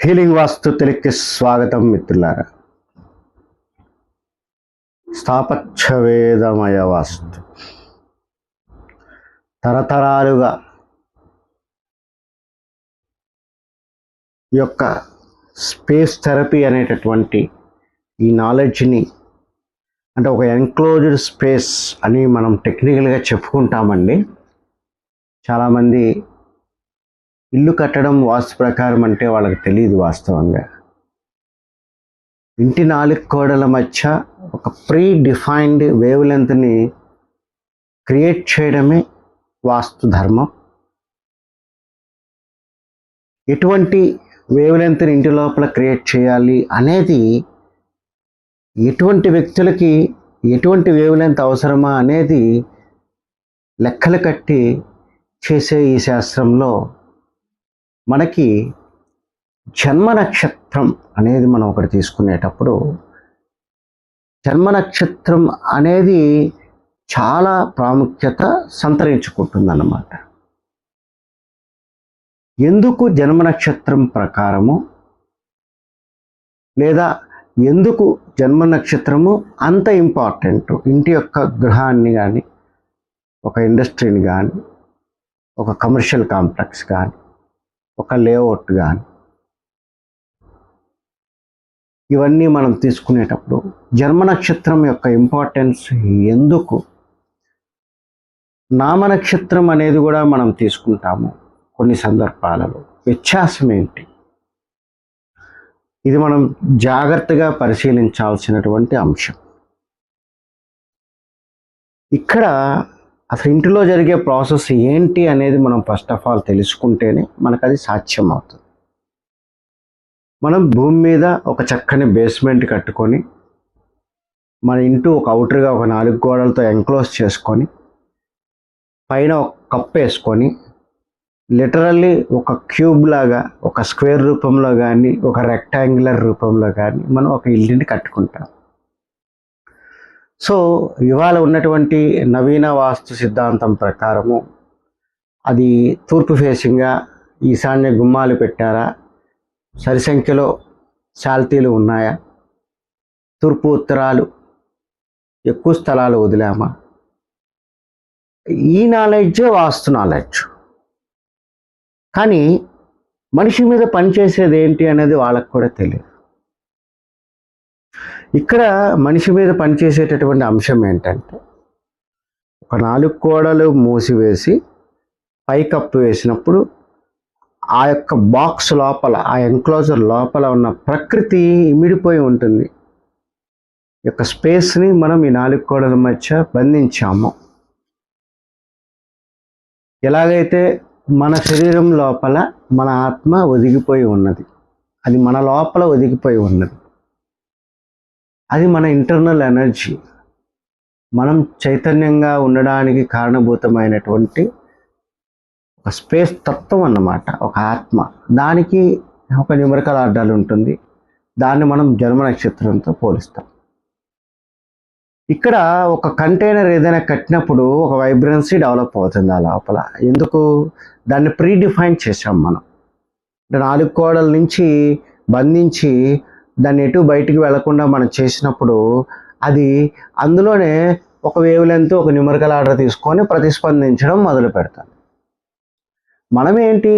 Healing వాస్తు తెలుగుకి స్వాగతం మిత్రులారా. స్థాపత్యవేదమయ వాస్తు. తరతరాలుగా యొక్క స్పేస్ థెరపీ అనేటటువంటి ఈ నాలెడ్జ్ని అంటే ఒక ఎన్క్లోజ్డ్ స్పేస్ అని మనం టెక్నికల్గా చెప్పుకుంటామండి. చాలామంది ఇల్లు కట్టడం వాస్తు ప్రకారం అంటే వాళ్ళకి తెలియదు వాస్తవంగా. ఇంటి నాలుగు కోడల మధ్య ఒక ప్రీ డిఫైన్డ్ వేవ్ లెంత్ని క్రియేట్ చేయడమే వాస్తు ధర్మం. ఎటువంటి వేవ్ లెంత్ని ఇంటి లోపల క్రియేట్ చేయాలి అనేది ఎటువంటి వ్యక్తులకి ఎటువంటి వేవ్ లెంత్ అవసరమా అనేది లెక్కలు కట్టి చేసే ఈ శాస్త్రంలో మనకి జన్మ నక్షత్రం అనేది మనం ఒకటి తీసుకునేటప్పుడు జన్మ నక్షత్రం అనేది చాలా ప్రాముఖ్యత సంతరించుకుంటుందన్నమాట. ఎందుకు జన్మ నక్షత్రం ప్రకారము? లేదా ఎందుకు జన్మ నక్షత్రము అంత ఇంపార్టెంట్? ఇంటి యొక్క గృహాన్ని కానీ ఒక ఇండస్ట్రీని కానీ ఒక కమర్షియల్ కాంప్లెక్స్ కానీ ఒక లేఅవుట్ కానీ ఇవన్నీ మనం తీసుకునేటప్పుడు జన్మ నక్షత్రం యొక్క ఇంపార్టెన్స్ ఎందుకు? నామ నక్షత్రం అనేది కూడా మనం తీసుకుంటాము కొన్ని సందర్భాలలో. వ్యత్యాసం ఏంటి? ఇది మనం జాగ్రత్తగా పరిశీలించాల్సినటువంటి అంశం. ఇక్కడ అసలు ఇంటిలో జరిగే ప్రాసెస్ ఏంటి అనేది మనం ఫస్ట్ ఆఫ్ ఆల్ తెలుసుకుంటేనే మనకు అది సాధ్యం అవుతుంది మనం భూమి మీద ఒక చక్కని బేస్మెంట్ కట్టుకొని మన ఇంటూ ఒక అవుటర్గా ఒక నాలుగు గోడలతో ఎంక్లోజ్ చేసుకొని పైన ఒక కప్ వేసుకొని లిటరల్లీ ఒక క్యూబ్ లాగా ఒక స్క్వేర్ రూపంలో కానీ ఒక రెక్టాంగులర్ రూపంలో కానీ మనం ఒక ఇల్లుని కట్టుకుంటాం. సో ఇవాళ ఉన్నటువంటి నవీన వాస్తు సిద్ధాంతం ప్రకారము అది తూర్పు ఫేసింగ్గా ఈశాన్య గుమ్మాలు పెట్టారా? సరి సంఖ్యలో శాల్తీలు ఉన్నాయా? తూర్పు ఉత్తరాలు ఎక్కువ స్థలాలు వదిలామా? ఈ నాలెడ్జే వాస్తు నాలెడ్జ్. కానీ మనిషి మీద పనిచేసేది ఏంటి అనేది వాళ్ళకు కూడా తెలియదు. ఇక్కడ మనిషి మీద పనిచేసేటటువంటి అంశం ఏంటంటే ఒక నాలుగు కోడలు మూసివేసి పైకప్పు వేసినప్పుడు ఆ యొక్క బాక్స్ లోపల ఆ ఎంక్లోజర్ లోపల ఉన్న ప్రకృతి ఇమిడిపోయి ఉంటుంది. ఈ యొక్క స్పేస్ని మనం ఈ నాలుగు కోడల మధ్య బంధించాము. ఎలాగైతే మన శరీరం లోపల మన ఆత్మ ఒదిగిపోయి ఉన్నది అది మన లోపల ఒదిగిపోయి ఉన్నది అది మన ఇంటర్నల్ ఎనర్జీ మనం చైతన్యంగా ఉండడానికి కారణభూతమైనటువంటి ఒక స్పేస్ తత్వం అన్నమాట ఒక ఆత్మ. దానికి ఒక న్యూమరికల్ ఆర్డర్ ఉంటుంది. దాన్ని మనం జన్మ నక్షత్రంతో పోలిస్తాం. ఇక్కడ ఒక కంటైనర్ ఏదైనా కట్టినప్పుడు ఒక వైబ్రెన్సీ డెవలప్ అవుతుంది ఆ లోపల. ఎందుకు? దాన్ని ప్రీడిఫైన్ చేసాం మనం. అంటే నాలుగు కోడల నుంచి బంధించి దాన్ని ఎటు బయటికి వెళ్ళకుండా మనం చేసినప్పుడు అది అందులోనే ఒక వేవ్ లెంత్ ఒక న్యూమరికల్ ఆర్డర్ తీసుకొని ప్రతిస్పందించడం మొదలు పెడతాను మనం ఏంటి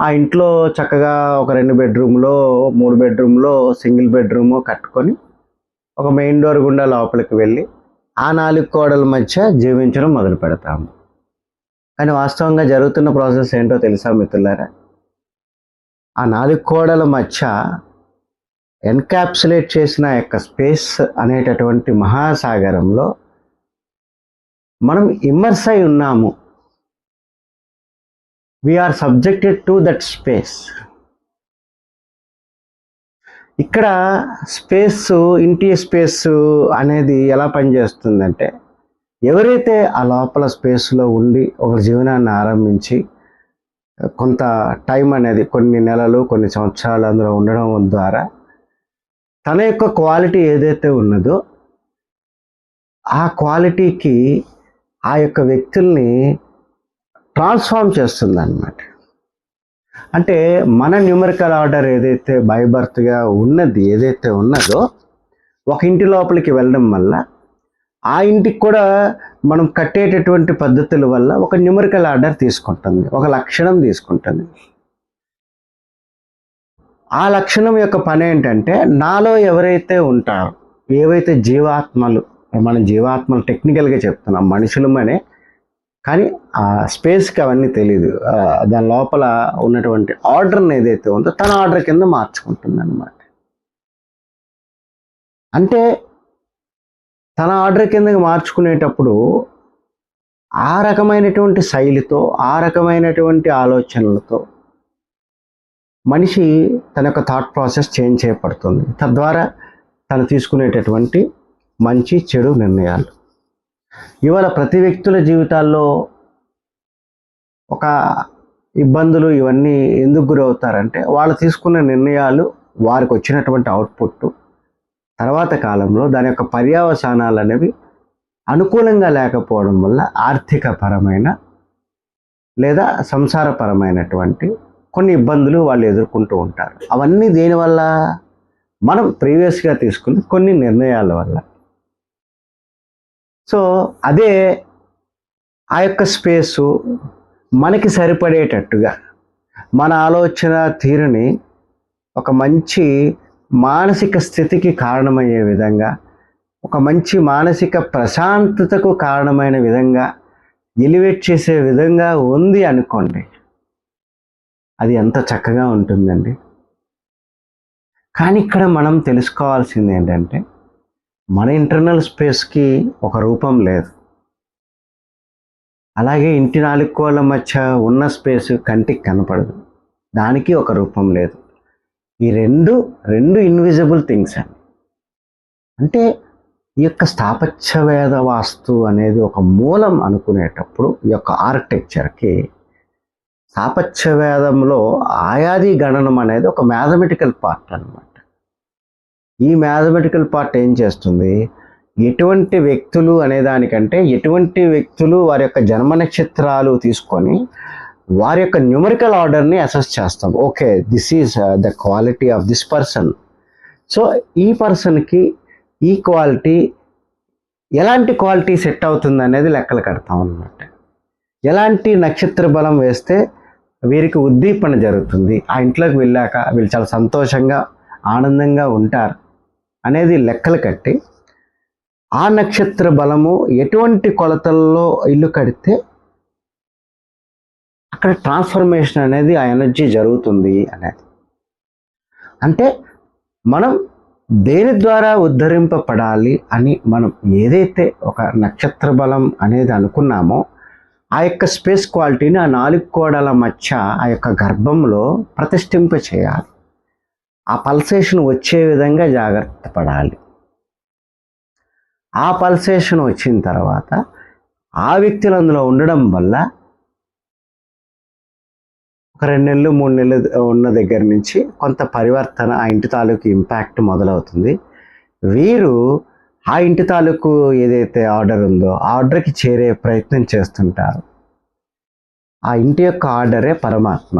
ఆ ఇంట్లో చక్కగా ఒక రెండు బెడ్రూమ్లో మూడు బెడ్రూమ్లో సింగిల్ బెడ్రూమ్ కట్టుకొని ఒక మెయిన్ డోర్ గుండా లోపలికి వెళ్ళి ఆ నాలుగు కోడల మధ్య జీవించడం మొదలు పెడతాము. కానీ వాస్తవంగా జరుగుతున్న ప్రాసెస్ ఏంటో తెలుసా మిత్రులారా? ఆ నాలుగు కోడల మధ్య ఎన్కాప్సులేట్ చేసిన యొక్క స్పేస్ అనేటటువంటి మహాసాగరంలో మనం ఇమ్మర్స్ అయి ఉన్నాము. We are subjected to that space ఇక్కడ స్పేస్ ఇంటి స్పేస్ అనేది ఎలా పనిచేస్తుందంటే ఎవరైతే ఆ లోపల స్పేస్లో ఉండి ఒక జీవనాన్ని ఆరంభించి కొంత టైం అనేది కొన్ని నెలలు కొన్ని సంవత్సరాలు అందులో ఉండడం ద్వారా తన యొక్క క్వాలిటీ ఏదైతే ఉన్నదో ఆ క్వాలిటీకి ఆ యొక్క వ్యక్తుల్ని ట్రాన్స్ఫార్మ్ చేస్తుందన్నమాట. అంటే మన న్యూమరికల్ ఆర్డర్ ఏదైతే బైబర్త్గా ఉన్నది ఏదైతే ఉన్నదో ఒక ఇంటి లోపలికి వెళ్ళడం వల్ల ఆ ఇంటికి కూడా మనం కట్టేటటువంటి పద్ధతుల వల్ల ఒక న్యూమరికల్ ఆర్డర్ తీసుకుంటుంది ఒక లక్షణం తీసుకుంటుంది. ఆ లక్షణం యొక్క పని ఏంటంటే నాలో ఎవరైతే ఉంటారో ఏవైతే జీవాత్మలు మన జీవాత్మలు టెక్నికల్గా చెప్తున్నాం మనుషులమనే కానీ ఆ స్పేస్కి అవన్నీ తెలియదు దాని లోపల ఉన్నటువంటి ఆర్డర్ని ఏదైతే ఉందో తన ఆర్డర్ కింద మార్చుకుంటుంది అనమాట అంటే తన ఆర్డర్ కిందకి మార్చుకునేటప్పుడు ఆ రకమైనటువంటి శైలితో ఆ రకమైనటువంటి ఆలోచనలతో మనిషి తన యొక్క థాట్ ప్రాసెస్ చేంజ్ చేయబడుతుంది. తద్వారా తను తీసుకునేటటువంటి మంచి చెడు నిర్ణయాలు. ఇవాళ ప్రతి వ్యక్తుల జీవితాల్లో ఒక ఇబ్బందులు ఇవన్నీ ఎందుకు గురవుతారంటే వాళ్ళు తీసుకున్న నిర్ణయాలు వారికి వచ్చినటువంటి అవుట్పుట్ తర్వాత కాలంలో దాని యొక్క పర్యావసానాలు అనేవి అనుకూలంగా లేకపోవడం వల్ల ఆర్థికపరమైన లేదా సంసారపరమైనటువంటి కొన్ని ఇబ్బందులు వాళ్ళు ఎదుర్కొంటూ ఉంటారు. అవన్నీ దేనివల్ల మనం ప్రీవియస్గా తీసుకున్న కొన్ని నిర్ణయాల వల్ల. సో అదే ఆ యొక్క స్పేసు మనకి సరిపడేటట్టుగా మన ఆలోచన తీరుని ఒక మంచి మానసిక స్థితికి కారణమయ్యే విధంగా ఒక మంచి మానసిక ప్రశాంతతకు కారణమైన విధంగా ఎలివేట్ చేసే విధంగా ఉంది అనుకోండి. అది ఎంత చక్కగా ఉంటుందండి. కానీ ఇక్కడ మనం తెలుసుకోవాల్సింది ఏంటంటే మన ఇంటర్నల్ స్పేస్కి ఒక రూపం లేదు. అలాగే ఇంటి నాలుగు కోళ్ళ మధ్య ఉన్న స్పేస్ కంటికి కనపడదు. దానికి ఒక రూపం లేదు. ఈ రెండు రెండు ఇన్విజిబుల్ థింగ్స్ అండి. అంటే ఈ యొక్క స్థాపత్యవేద వాస్తు అనేది ఒక మూలం అనుకునేటప్పుడు ఈ యొక్క ఆర్కిటెక్చర్కి స్థాపత్యవేదంలో ఆయాది గణనం అనేది ఒక మ్యాథమెటికల్ పార్ట్ అన్నమాట. ఈ మ్యాథమెటికల్ పార్ట్ ఏం చేస్తుంది? ఎటువంటి వ్యక్తులు అనేదానికంటే ఎటువంటి వ్యక్తులు వారి యొక్క జన్మ నక్షత్రాలు తీసుకొని వారి యొక్క న్యూమరికల్ ఆర్డర్ని అసెస్ చేస్తాం. Okay this is the quality of this person so ఈ పర్సన్కి ఈ క్వాలిటీ ఎలాంటి క్వాలిటీ సెట్ అవుతుంది అనేది లెక్కలు కడతాం అనమాట ఎలాంటి నక్షత్ర బలం వేస్తే వీరికి ఉద్దీపన జరుగుతుంది. ఆ ఇంట్లోకి వెళ్ళాక వీళ్ళు చాలా సంతోషంగా ఆనందంగా ఉంటారు అనేది లెక్కలు కట్టి ఆ నక్షత్ర బలము ఎటువంటి కొలతల్లో ఇల్లు కడితే అక్కడ ట్రాన్స్ఫర్మేషన్ అనేది ఆ ఎనర్జీ జరుగుతుంది అనేది. అంటే మనం దేని ద్వారా ఉద్ధరింపబడాలి అని మనం ఏదైతే ఒక నక్షత్ర బలం అనేది అనుకున్నామో ఆ యొక్క స్పేస్ క్వాలిటీని ఆ నాలుగు కోడల మధ్య ఆ యొక్క గర్భంలో ప్రతిష్ఠింప చేయాలి. ఆ పల్సేషన్ వచ్చే విధంగా జాగ్రత్త పడాలి. ఆ పల్సేషన్ వచ్చిన తర్వాత ఆ వ్యక్తులు అందులో ఉండడం వల్ల ఒక రెండు నెలలు మూడు నెలలు ఉన్న దగ్గర నుంచి కొంత పరివర్తన ఆ ఇంటి తాలూకు ఇంపాక్ట్ మొదలవుతుంది. వీరు ఆ ఇంటి తాలూకు ఏదైతే ఆర్డర్ ఉందో ఆ ఆర్డర్కి చేరే ప్రయత్నం చేస్తుంటారు. ఆ ఇంటి యొక్క ఆర్డరే పరమాత్మ.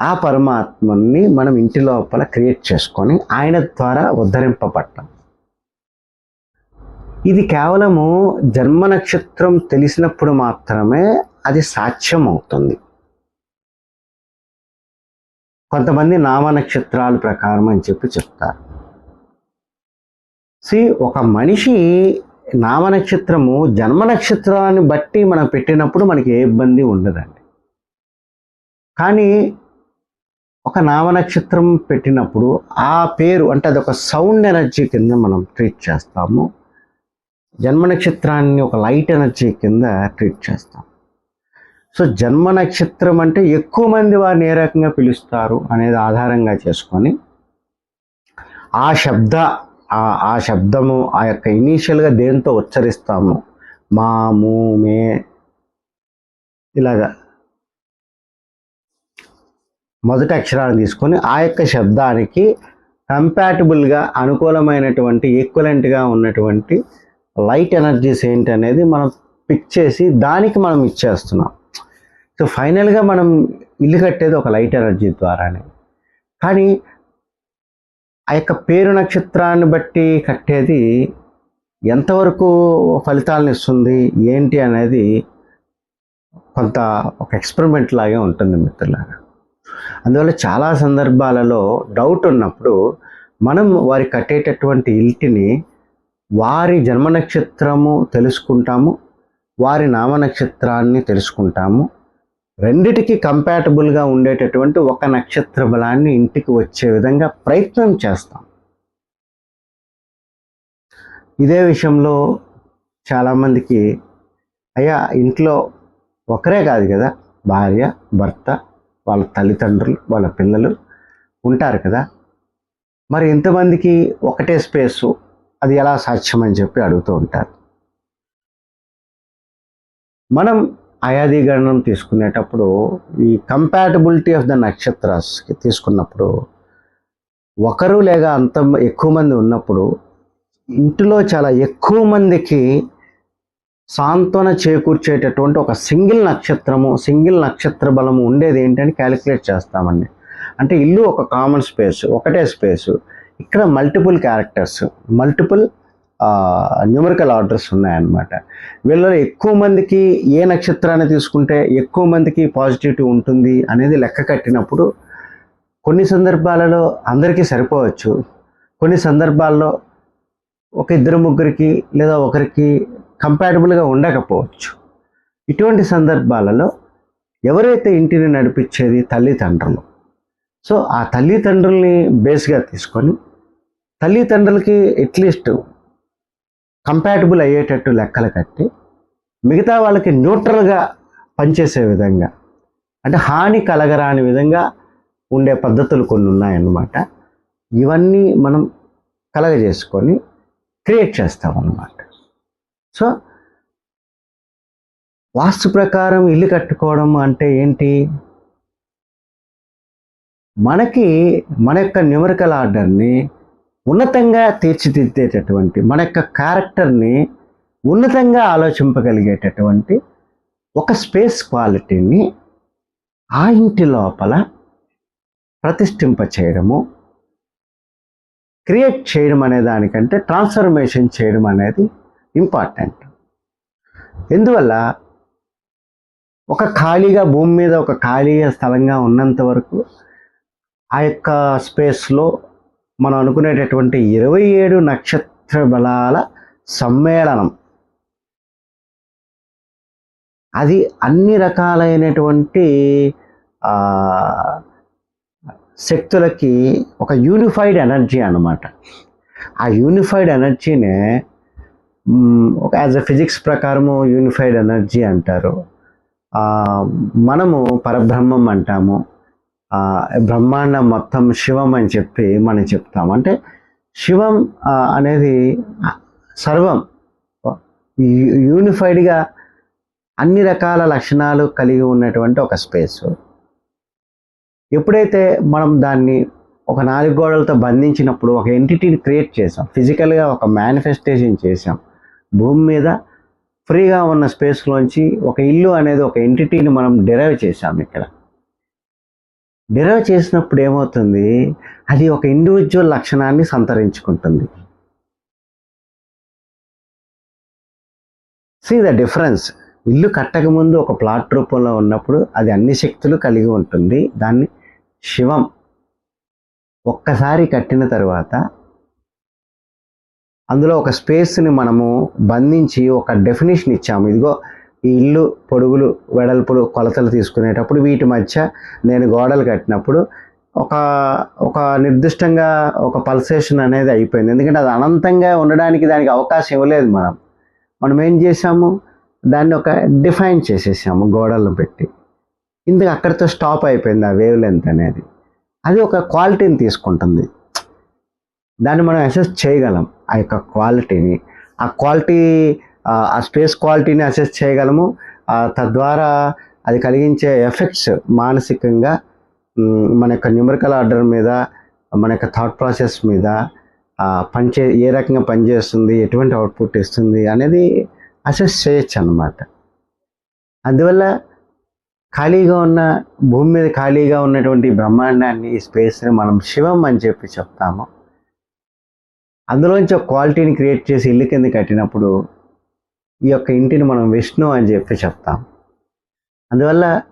ఆ పరమాత్మని మనం ఇంటి లోపల క్రియేట్ చేసుకొని ఆయన ద్వారా ఉద్ధరింపబడ్డాం. ఇది కేవలము జన్మ నక్షత్రం తెలిసినప్పుడు మాత్రమే అది సాధ్యం అవుతుంది కొంతమంది నామ నక్షత్రాల ప్రకారం అని చెప్పి చెప్తారు. సి ఒక మనిషి నామ నక్షత్రము జన్మ నక్షత్రాన్ని బట్టి మనం పెట్టినప్పుడు మనకి ఏ ఇబ్బంది ఉండదండి. కానీ ఒక నామ నక్షత్రం పెట్టినప్పుడు ఆ పేరు అంటే అది ఒక సౌండ్ ఎనర్జీ కింద మనం ట్రీట్ చేస్తాము. జన్మ నక్షత్రాన్ని ఒక లైట్ ఎనర్జీ కింద ట్రీట్ చేస్తాం సో జన్మ నక్షత్రం అంటే ఎక్కువ మంది వారిని ఏ రకంగా పిలుస్తారు అనేది ఆధారంగా చేసుకొని ఆ శబ్ద ఆ- ఆ శబ్దము ఆ యొక్క ఇనీషియల్గా దేంతో ఉచ్చరిస్తాము? మాము మే ఇలాగా. మొదటి అక్షరాన్ని తీసుకొని ఆ యొక్క శబ్దానికి కంపాటబుల్గా అనుకూలమైనటువంటి ఈక్వలెంట్గా ఉన్నటువంటి లైట్ ఎనర్జీస్ ఏంటి అనేది మనం పిక్ చేసి దానికి మనం ఇచ్చేస్తున్నాం. సో ఫైనల్గా మనం ఇల్లు కట్టేది ఒక లైట్ ఎనర్జీ ద్వారానే. కానీ ఆ యొక్క పేరు నక్షత్రాన్ని బట్టి కట్టేది ఎంతవరకు ఫలితాలను ఇస్తుంది ఏంటి అనేది కొంత ఒక ఎక్స్పెరిమెంట్ లాగే ఉంటుంది మిత్రులారా. అందువల్ల చాలా సందర్భాలలో డౌట్ ఉన్నప్పుడు మనం వారి కట్టేటటువంటి ఇంటిని వారి జన్మ నక్షత్రము తెలుసుకుంటాము వారి నామ నక్షత్రాన్ని తెలుసుకుంటాము. రెండిటికి కంపాటబుల్గా ఉండేటటువంటి ఒక నక్షత్ర బలాన్ని ఇంటికి వచ్చే విధంగా ప్రయత్నం చేస్తాం. ఇదే విషయంలో చాలామందికి అయ్యా ఇంట్లో ఒకరే కాదు కదా భార్య భర్త వాళ్ళ తల్లిదండ్రులు వాళ్ళ పిల్లలు ఉంటారు కదా. మరి ఇంతమందికి ఒకటే స్పేసు అది ఎలా సాధ్యమని చెప్పి అడుగుతూ ఉంటారు. మనం అయాది గణనం తీసుకునేటప్పుడు ఈ కంపాటబిలిటీ ఆఫ్ ద నక్షత్రాస్కి తీసుకున్నప్పుడు ఒకరు లేక అంత ఎక్కువ మంది ఉన్నప్పుడు ఇంటిలో చాలా ఎక్కువ మందికి సాంత్వన చేకూర్చేటటువంటి ఒక సింగిల్ నక్షత్రము సింగిల్ నక్షత్ర బలము ఉండేది ఏంటని క్యాలిక్యులేట్ చేస్తామండి. అంటే ఇల్లు ఒక కామన్ స్పేస్ ఒకటే స్పేసు ఇక్కడ multiple characters multiple numerical orders ఉన్నాయన్నమాట. వీళ్ళలో ఎక్కువ మందికి ఏ నక్షత్రాన్ని తీసుకుంటే ఎక్కువ మందికి పాజిటివిటీ ఉంటుంది అనేది లెక్క కట్టినప్పుడు కొన్ని సందర్భాలలో అందరికీ సరిపోవచ్చు. కొన్ని సందర్భాల్లో ఒక ఇద్దరు ముగ్గురికి లేదా ఒకరికి కంపాటబుల్గా ఉండకపోవచ్చు. ఇటువంటి సందర్భాలలో ఎవరైతే ఇంటిని నడిపించేది తల్లిదండ్రులు. సో ఆ తల్లిదండ్రుల్ని బేస్గా తీసుకొని తల్లిదండ్రులకి అట్లీస్ట్ కంపాటబుల్ అయ్యేటట్టు లెక్కలు కట్టి మిగతా వాళ్ళకి న్యూట్రల్గా పనిచేసే విధంగా అంటే హాని కలగరాని విధంగా ఉండే పద్ధతులు కొన్ని ఉన్నాయన్నమాట. ఇవన్నీ మనం కలగజేసుకొని క్రియేట్ చేస్తాం అన్నమాట సో వాస్తు ప్రకారం ఇల్లు కట్టుకోవడం అంటే ఏంటి? మనకి మన యొక్క న్యూమరికల్ ఆర్డర్ని ఉన్నతంగా తీర్చిదిద్దేటటువంటి మన యొక్క క్యారెక్టర్ని ఉన్నతంగా ఆలోచింపగలిగేటటువంటి ఒక స్పేస్ క్వాలిటీని ఆ ఇంటి లోపల ప్రతిష్ఠింప చేయడము క్రియేట్ చేయడం అనే దానికంటే ట్రాన్స్ఫర్మేషన్ చేయడం అనేది ఇంపార్టెంట్ ఎందువల్ల? ఒక ఖాళీగా భూమి మీద ఒక ఖాళీగా స్థలంగా ఉన్నంత వరకు ఆ యొక్క స్పేస్లో మనం అనుకునేటటువంటి ఇరవై ఏడు నక్షత్ర బలాల సమ్మేళనం. అది అన్ని రకాలైనటువంటి శక్తులకి ఒక యూనిఫైడ్ ఎనర్జీ అనమాట ఆ యూనిఫైడ్ ఎనర్జీనే ఒక యాజ్ అ ఫిజిక్స్ ప్రకారము యూనిఫైడ్ ఎనర్జీ అంటారు. మనము పరబ్రహ్మం అంటాము. బ్రహ్మాండం మొత్తం శివం అని చెప్పి మనం చెప్తాం. అంటే శివం అనేది సర్వం. యూనిఫైడ్గా అన్ని రకాల లక్షణాలు కలిగి ఉన్నటువంటి ఒక స్పేస్. ఎప్పుడైతే మనం దాన్ని ఒక నాలుగు గోడలతో బంధించినప్పుడు ఒక ఎంటిటీని క్రియేట్ చేసాం ఫిజికల్గా ఒక మేనిఫెస్టేషన్ చేసాం భూమి మీద ఫ్రీగా ఉన్న స్పేస్లోంచి ఒక ఇల్లు అనేది ఒక ఎంటిటీని మనం డిరైవ్ చేసాం ఇక్కడ. డిరైవ్ చేసినప్పుడు ఏమవుతుంది? అది ఒక ఇండివిజువల్ లక్షణాన్ని సంతరించుకుంటుంది. సీ ద డిఫరెన్స్ ఇల్లు కట్టకముందు ఒక ప్లాట్ రూపంలో ఉన్నప్పుడు అది అన్ని శక్తులు కలిగి ఉంటుంది. దాన్ని శివం ఒక్కసారి కట్టిన తర్వాత అందులో ఒక స్పేస్ని మనము బంధించి ఒక డెఫినేషన్ ఇచ్చాము. ఇదిగో ఈ ఇల్లు పొడుగులు వెడల్పులు కొలతలు తీసుకునేటప్పుడు వీటి మధ్య నేను గోడలు కట్టినప్పుడు ఒక ఒక నిర్దిష్టంగా ఒక పల్సేషన్ అనేది అయిపోయింది. ఎందుకంటే అది అనంతంగా ఉండడానికి దానికి అవకాశం ఇవ్వలేదు మనం. మనం ఏం చేసాము దాన్ని ఒక డిఫైన్ చేసేసాము గోడలను పెట్టి. ఇందుకు అక్కడితో స్టాప్ అయిపోయింది ఆ వేవ్ లెంత్ అనేది. అది ఒక క్వాలిటీని తీసుకుంటుంది. దాన్ని మనం అసెస్ చేయగలం ఆ యొక్క క్వాలిటీని. ఆ క్వాలిటీ ఆ స్పేస్ క్వాలిటీని అసెస్ చేయగలము. తద్వారా అది కలిగించే ఎఫెక్ట్స్ మానసికంగా మన యొక్క న్యూమరికల్ ఆర్డర్ మీద మన యొక్క థాట్ ప్రాసెస్ మీద పనిచే ఏ రకంగా పనిచేస్తుంది ఎటువంటి అవుట్పుట్ ఇస్తుంది అనేది అసెస్ చేయొచ్చు అన్నమాట అందువల్ల ఖాళీగా ఉన్న భూమి మీద ఖాళీగా ఉన్నటువంటి బ్రహ్మాండాన్ని ఈ స్పేస్ని మనం శివం అని చెప్పి చెప్తాము. అందులోంచి ఒక క్వాలిటీని క్రియేట్ చేసి ఇల్లు కింద కట్టినప్పుడు ఈ యొక్క ఇంటిని మనం విష్ణు అని చెప్పి చెప్తాం. అందువల్ల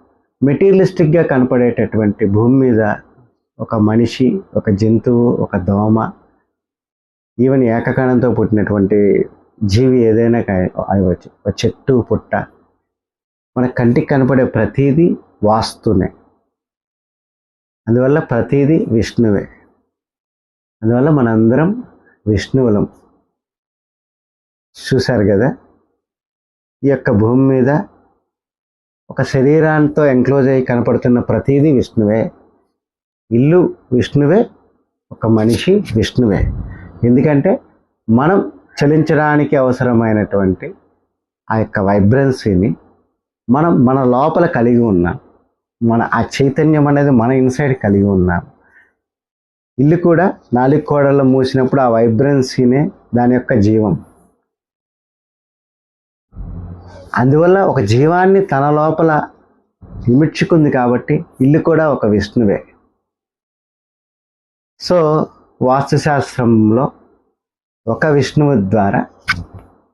మెటీరియలిస్టిక్గా కనపడేటటువంటి భూమి మీద ఒక మనిషి ఒక జంతువు ఒక దోమ ఈవెన్ ఏకకణంతో పుట్టినటువంటి జీవి ఏదైనా అవ్వచ్చు ఒక చెట్టు పుట్ట మన కంటికి కనపడే ప్రతీది వాస్తునే. అందువల్ల ప్రతీది విష్ణువే. అందువల్ల మనందరం విష్ణువులం. చూశారు కదా? ఈ యొక్క భూమి మీద ఒక శరీరాంతో ఎంక్లోజ్ అయ్యి కనపడుతున్న ప్రతీది విష్ణువే. ఇల్లు విష్ణువే ఒక మనిషి విష్ణువే. ఎందుకంటే మనం చలించడానికి అవసరమైనటువంటి ఆ యొక్క వైబ్రెన్సీని మనం మన లోపల కలిగి ఉన్నాం. మన ఆ చైతన్యం అనేది మన ఇన్సైడ్ కలిగి ఉన్నాం. ఇల్లు కూడా నాలుగు కోడల్లో మూసినప్పుడు ఆ వైబ్రెన్సీనే దాని యొక్క జీవం. అందువల్ల ఒక జీవాన్ని తన లోపల ఇమిడ్చుకుంది కాబట్టి ఇల్లు కూడా ఒక విష్ణువే. సో వాస్తుశాస్త్రంలో ఒక విష్ణువు ద్వారా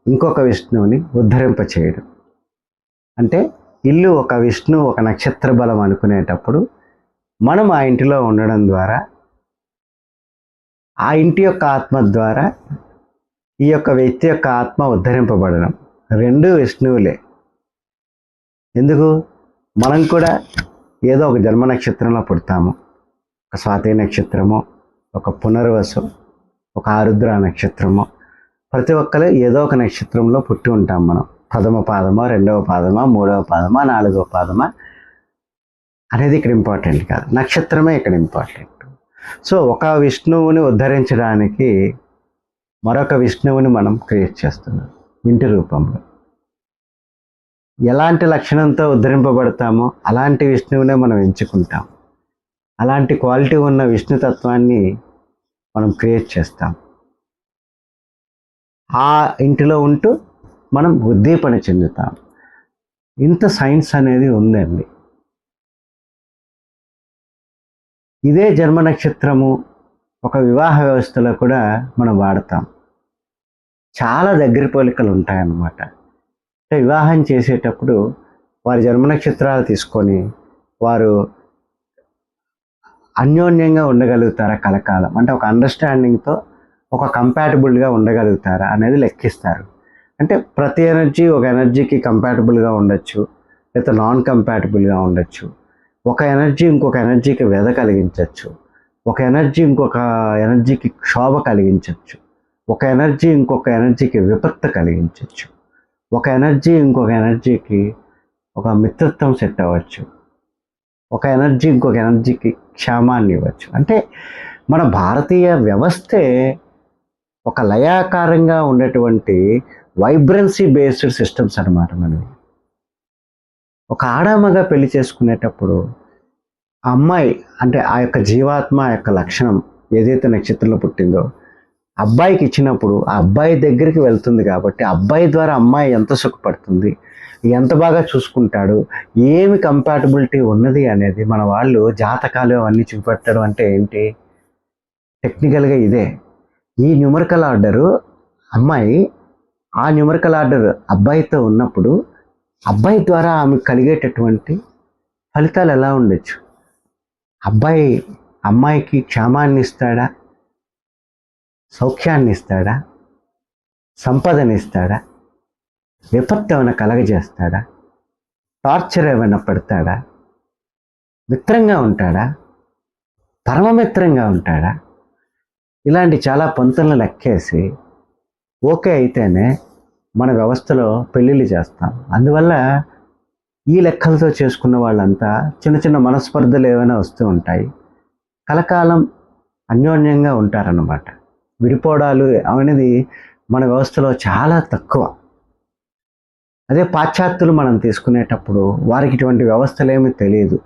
ఇంకొక విష్ణువుని ఉద్ధరింప చేయడం అంటే ఇల్లు ఒక విష్ణు ఒక నక్షత్ర బలం అనుకునేటప్పుడు మనం ఆ ఇంటిలో ఉండడం ద్వారా ఆ ఇంటి యొక్క ఆత్మ ద్వారా ఈ యొక్క వ్యక్తి యొక్క ఆత్మ ఉద్ధరింపబడడం. రెండు విష్ణువులే. ఎందుకు? మనం కూడా ఏదో ఒక జన్మ నక్షత్రంలో పుడతాము. ఒక స్వాతి నక్షత్రము ఒక పునర్వసు ఒక ఆరుద్ర నక్షత్రము. ప్రతి ఒక్కరు ఏదో ఒక నక్షత్రంలో పుట్టి ఉంటాం మనం. ప్రథమ పాదమా రెండవ పాదమా మూడవ పాదమా నాలుగవ పాదమా అనేది ఇక్కడ ఇంపార్టెంట్ కాదు. నక్షత్రమే ఇక్కడ ఇంపార్టెంట్. సో ఒక విష్ణువుని ఉద్ధరించడానికి మరొక విష్ణువుని మనం క్రియేట్ చేస్తున్నాం. ఇంటి రూపంలో ఎలాంటి లక్షణంతో ఉద్ధరింపబడతామో అలాంటి విష్ణువునే మనం ఎంచుకుంటాం. అలాంటి క్వాలిటీ ఉన్న విష్ణుతత్వాన్ని మనం క్రియేట్ చేస్తాం. ఆ ఇంటిలో ఉంటూ మనం ఉద్దీపన చెందుతాం. ఇంత సైన్స్ అనేది ఉందండి. ఇదే జన్మ నక్షత్రము ఒక వివాహ వ్యవస్థలో కూడా మనం వాడతాం. చాలా దగ్గర పోలికలు ఉంటాయన్నమాట. అంటే వివాహం చేసేటప్పుడు వారి జన్మ నక్షత్రాలు తీసుకొని వారు అన్యోన్యంగా ఉండగలుగుతారా కలకాలం? అంటే ఒక అండర్స్టాండింగ్తో ఒక కంపాటబుల్గా ఉండగలుగుతారా అనేది లెక్కిస్తారు. అంటే ప్రతి ఎనర్జీ ఒక ఎనర్జీకి కంపాటబుల్గా ఉండొచ్చు లేదా నాన్ కంపాటబుల్గా ఉండొచ్చు. ఒక ఎనర్జీ ఇంకొక ఎనర్జీకి వ్యధ కలిగించవచ్చు ఒక ఎనర్జీ ఇంకొక ఎనర్జీకి క్షోభ కలిగించవచ్చు ఒక ఎనర్జీ ఇంకొక ఎనర్జీకి విపత్తు కలిగించవచ్చు. ఒక ఎనర్జీ ఇంకొక ఎనర్జీకి ఒక మిత్రత్వం సెట్ అవ్వచ్చు. ఒక ఎనర్జీ ఇంకొక ఎనర్జీకి క్షేమాన్ని ఇవ్వచ్చు. అంటే మన భారతీయ వ్యవస్థే ఒక లయాకారంగా ఉండేటువంటి వైబ్రెన్సీ బేస్డ్ సిస్టమ్స్ అన్నమాట మనవి. ఒక ఆడామగా పెళ్ళి చేసుకునేటప్పుడు అమ్మాయి అంటే ఆ యొక్క జీవాత్మ యొక్క లక్షణం ఏదైతే నక్షత్రంలో పుట్టిందో అబ్బాయికి ఇచ్చినప్పుడు ఆ అబ్బాయి దగ్గరికి వెళ్తుంది కాబట్టి అబ్బాయి ద్వారా అమ్మాయి ఎంత సుఖపడుతుంది ఎంత బాగా చూసుకుంటాడు ఏమి కంపాటబిలిటీ ఉన్నది అనేది మన వాళ్ళు జాతకాలు అవన్నీ చూపెట్టడం అంటే ఏంటి? టెక్నికల్గా ఇదే. ఈ న్యూమరికల్ ఆర్డరు అమ్మాయి ఆ న్యూమరికల్ ఆర్డర్ అబ్బాయితో ఉన్నప్పుడు అబ్బాయి ద్వారా ఆమెకు కలిగేటటువంటి ఫలితాలు ఎలా ఉండొచ్చు? అబ్బాయి అమ్మాయికి క్షేమాన్ని ఇస్తాడా? సౌఖ్యాన్ని ఇస్తాడా సంపదని ఇస్తాడా విపత్తు ఏమైనా కలగజేస్తాడా? టార్చర్ ఏమైనా పెడతాడా? మిత్రంగా ఉంటాడా? పరమమిత్రంగా ఉంటాడా? ఇలాంటి చాలా పంతులను లెక్కేసి ఓకే అయితేనే మన వ్యవస్థలో పెళ్ళిళ్ళు చేస్తాం. అందువల్ల ఈ లెక్కలతో చేసుకున్న వాళ్ళంతా చిన్న చిన్న మనస్పర్ధలు ఏమైనా వస్తూ ఉంటాయి. కలకాలం అన్యోన్యంగా ఉంటారన్నమాట. విడిపోవడాలు అనేది మన వ్యవస్థలో చాలా తక్కువ. అదే పాశ్చాత్యులు మనం తీసుకునేటప్పుడు వారికి ఇటువంటి వ్యవస్థలు ఏమీ తెలియదు.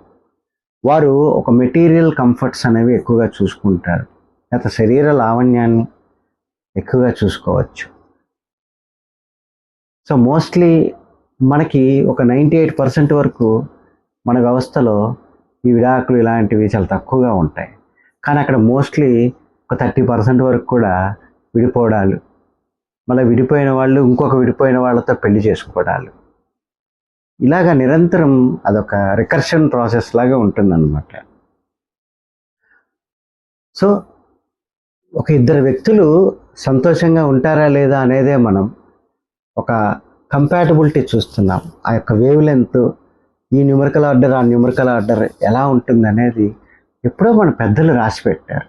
వారు ఒక మెటీరియల్ కంఫర్ట్స్ అనేవి ఎక్కువగా చూసుకుంటారు. గత శరీర లావణ్యాన్ని ఎక్కువగా చూసుకోవచ్చు. సో మోస్ట్లీ మనకి ఒక నైంటీ ఎయిట్ పర్సెంట్ వరకు మన వ్యవస్థలో ఈ విడాకులు ఇలాంటివి చాలా తక్కువగా ఉంటాయి. కానీ అక్కడ మోస్ట్లీ ఒక థర్టీ పర్సెంట్ వరకు కూడా విడిపోవడాలు. మళ్ళీ విడిపోయిన వాళ్ళు ఇంకొక విడిపోయిన వాళ్ళతో పెళ్ళి చేసుకోవడాలు. ఇలాగ నిరంతరం అదొక రికర్షన్ ప్రాసెస్ లాగా ఉంటుందన్నమాట. సో ఒక ఇద్దరు వ్యక్తులు సంతోషంగా ఉంటారా లేదా అనేదే మనం ఒక కంపాటబిలిటీ చూస్తున్నాం. ఆ యొక్క వేవ్ లెంత్ ఈ న్యూమరికల్ ఆర్డర్ ఆ న్యూమరికల్ ఆర్డర్ ఎలా ఉంటుంది అనేది ఎప్పుడో మన పెద్దలు రాసి పెట్టారు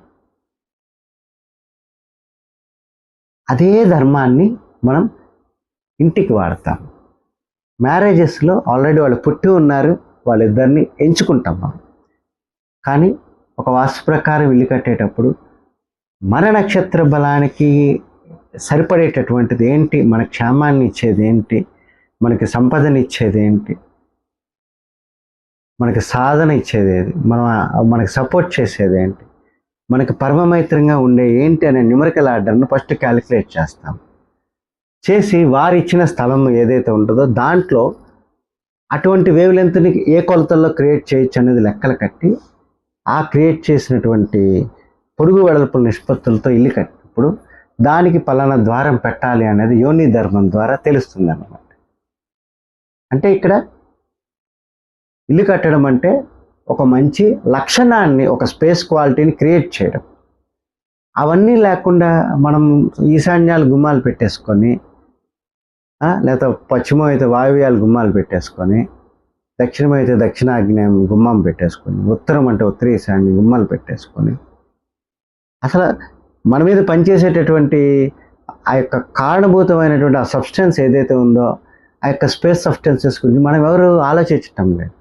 అదే ధర్మాన్ని మనం ఇంటికి వాడతాం. మ్యారేజెస్లో ఆల్రెడీ వాళ్ళు పుట్టి ఉన్నారు వాళ్ళిద్దరిని ఎంచుకుంటాం మనం. కానీ ఒక వాస్తు ప్రకారం ఇల్లు కట్టేటప్పుడు మన నక్షత్ర బలానికి సరిపడేటటువంటిది ఏంటి? మన క్షేమాన్ని ఇచ్చేది ఏంటి? మనకి సంపదని ఇచ్చేది ఏంటి? మనకి సాధన ఇచ్చేది ఏది మనం మనకి సపోర్ట్ చేసేది ఏంటి? మనకు పరమమైత్రంగా ఉండే ఏంటి అనే న్యూమరికల్ ఆర్డర్ను ఫస్ట్ క్యాలిక్యులేట్ చేస్తాం. చేసి వారు ఇచ్చిన స్థలం ఏదైతే ఉంటుందో దాంట్లో అటువంటి వేవ్ లెంత్ని ఏ కొలతల్లో క్రియేట్ చేయొచ్చు అనేది లెక్కలు కట్టి ఆ క్రియేట్ చేసినటువంటి పొడుగు వెడల్పుల నిష్పత్తులతో ఇల్లు కట్టినప్పుడు దానికి పలానా ద్వారం పెట్టాలి అనేది యోని ధర్మం ద్వారా తెలుస్తుంది అన్నమాట అంటే ఇక్కడ ఇల్లు కట్టడం అంటే ఒక మంచి లక్షణాన్ని ఒక స్పేస్ క్వాలిటీని క్రియేట్ చేయడం. అవన్నీ లేకుండా మనం ఈశాన్యాలు గుమ్మాలు పెట్టేసుకొని లేకపోతే పశ్చిమం అయితే వాయువ్యాలు గుమ్మాలు పెట్టేసుకొని దక్షిణం అయితే దక్షిణాగ్నేయం గుమ్మం పెట్టేసుకొని ఉత్తరం అంటే ఉత్తర ఈశాన్యం గుమ్మాలు పెట్టేసుకొని అసలు మన మీద పనిచేసేటటువంటి ఆ యొక్క కారణభూతమైనటువంటి ఆ సబ్స్టెన్స్ ఏదైతే ఉందో ఆ యొక్క స్పేస్ సబ్స్టెన్సెస్ గురించి మనం ఎవరు ఆలోచించటం లేదు.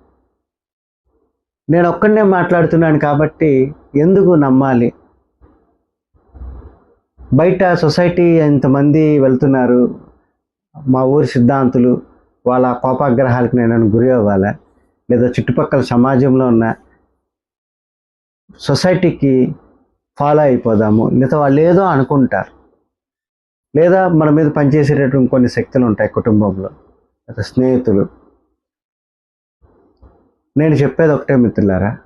నేను ఒక్కడనే మాట్లాడుతున్నాను కాబట్టి ఎందుకు నమ్మాలి? బయట సొసైటీ ఎంతమంది వెళ్తున్నారు? మా ఊరి సిద్ధాంతులు వాళ్ళ కోపాగ్రహాలకు నేను గురి అవ్వాలా? లేదా చుట్టుపక్కల సమాజంలో ఉన్న సొసైటీకి ఫాలో అయిపోదాము లేదా వాళ్ళు ఏదో అనుకుంటారు. లేదా మన మీద పనిచేసేటటువంటి కొన్ని శక్తులు ఉంటాయి కుటుంబంలో లేదా స్నేహితులు. నేను చెప్పేది ఒకటే మిత్రులారా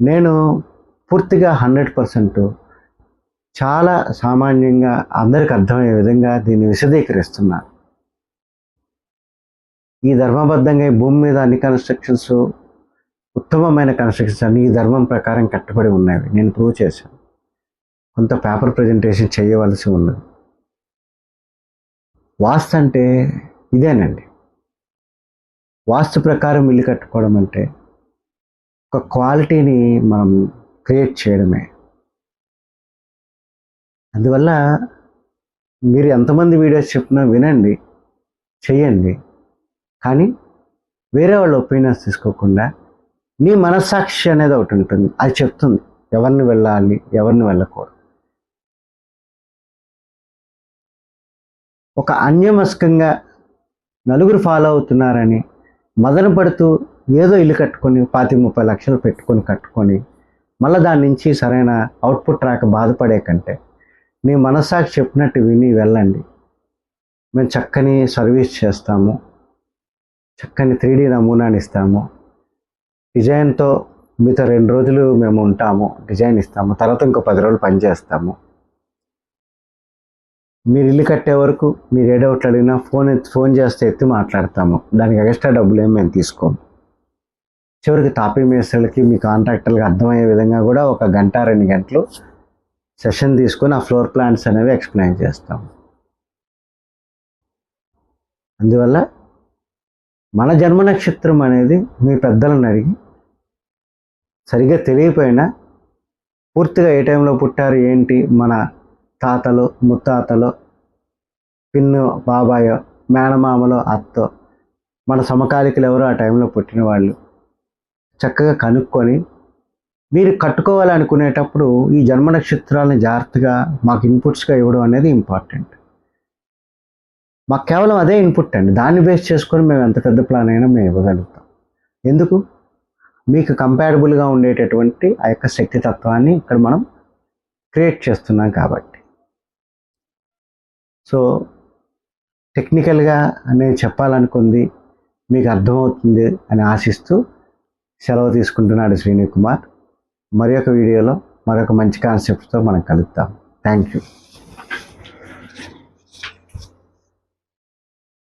నేను పూర్తిగా హండ్రెడ్ పర్సెంట్ చాలా సామాన్యంగా అందరికి అర్థమయ్యే విధంగా దీన్ని విశదీకరిస్తున్నాను ఈ ధర్మబద్ధంగా ఈ భూమి మీద అన్ని కన్స్ట్రక్షన్స్ ఉత్తమమైన కన్స్ట్రక్షన్స్ అన్ని ఈ ధర్మం ప్రకారం కట్టుబడి ఉన్నవి నేను ప్రూవ్ చేశాను. కొంత పేపర్ ప్రజెంటేషన్ చేయవలసి ఉన్నది. వాస్తు అంటే ఇదేనండి. వాస్తు ప్రకారం ఇల్లు కట్టుకోవడం అంటే ఒక క్వాలిటీని మనం క్రియేట్ చేయడమే. అందువల్ల మీరు ఎంతమంది వీడియోస్ చెప్పినా వినండి చేయండి కానీ వేరే వాళ్ళ ఒపీనియన్స్ తీసుకోకుండా నీ మనస్సాక్షి అనేది ఒకటి ఉంటుంది. అది చెప్తుంది. ఎవరిని వెళ్ళాలి ఎవరిని వెళ్ళకూడదు. ఒక అన్యమస్కంగా నలుగురు ఫాలో అవుతున్నారని మదన పడుతూ ఏదో ఇల్లు కట్టుకొని పాతి ముప్పై లక్షలు పెట్టుకొని కట్టుకొని మళ్ళీ దాని నుంచి సరైన అవుట్పుట్ రాక బాధపడే కంటే నీ మనస్సాక్షి చెప్పినట్టు విని వెళ్ళండి. మేము చక్కని సర్వీస్ చేస్తాము. చక్కని త్రీ డీ నమూనాని ఇస్తాము. డిజైన్తో మీతో రెండు రోజులు మేము ఉంటాము. డిజైన్ ఇస్తాము. తర్వాత ఇంకో పది రోజులు పనిచేస్తాము మీరు ఇల్లు కట్టే వరకు మీరు ఏ డౌట్లు అడిగినా ఫోన్ ఎత్తి ఫోన్ చేస్తే ఎత్తి మాట్లాడతాము. దానికి ఎక్స్ట్రా డబ్బులు ఏమి మేము తీసుకోము. చివరికి తాపీ మేస్త్రులకి మీ కాంట్రాక్టర్లకు అర్థమయ్యే విధంగా కూడా ఒక గంట రెండు గంటలు సెషన్ తీసుకొని ఆ ఫ్లోర్ ప్లాన్స్ అనేవి ఎక్స్ప్లెయిన్ చేస్తాము. అందువల్ల మన జన్మ నక్షత్రం అనేది మీ పెద్దలను అడిగి సరిగ్గా తెలియపోయినా పూర్తిగా ఏ టైంలో పుట్టారు ఏంటి మన తాతలు ముత్తాతలు పిన్ను బాబాయో మేనమామలో అత్తో మన సమకాలికలు ఎవరో ఆ టైంలో పుట్టిన వాళ్ళు చక్కగా కనుక్కొని మీరు కట్టుకోవాలనుకునేటప్పుడు ఈ జన్మ నక్షత్రాలను జాగ్రత్తగా మాకు ఇన్పుట్స్గా ఇవ్వడం అనేది ఇంపార్టెంట్. మాకు కేవలం అదే ఇన్పుట్ అండి. దాన్ని బేస్ చేసుకొని మేము ఎంత పెద్ద ప్లాన్ అయినా మేము ఇవ్వగలుగుతాం. ఎందుకు? మీకు కంపారబుల్గా ఉండేటటువంటి ఆ యొక్క శక్తి తత్వాన్ని ఇక్కడ మనం క్రియేట్ చేస్తున్నాం కాబట్టి. సో టెక్నికల్గా నేను చెప్పాలనుకుంది మీకు అర్థమవుతుంది అని ఆశిస్తూ సెలవు తీసుకుంటున్నాడు శ్రీని కుమార్. మరి వీడియోలో మరొక మంచి కాన్సెప్ట్తో మనం కలుద్దాం. Thank you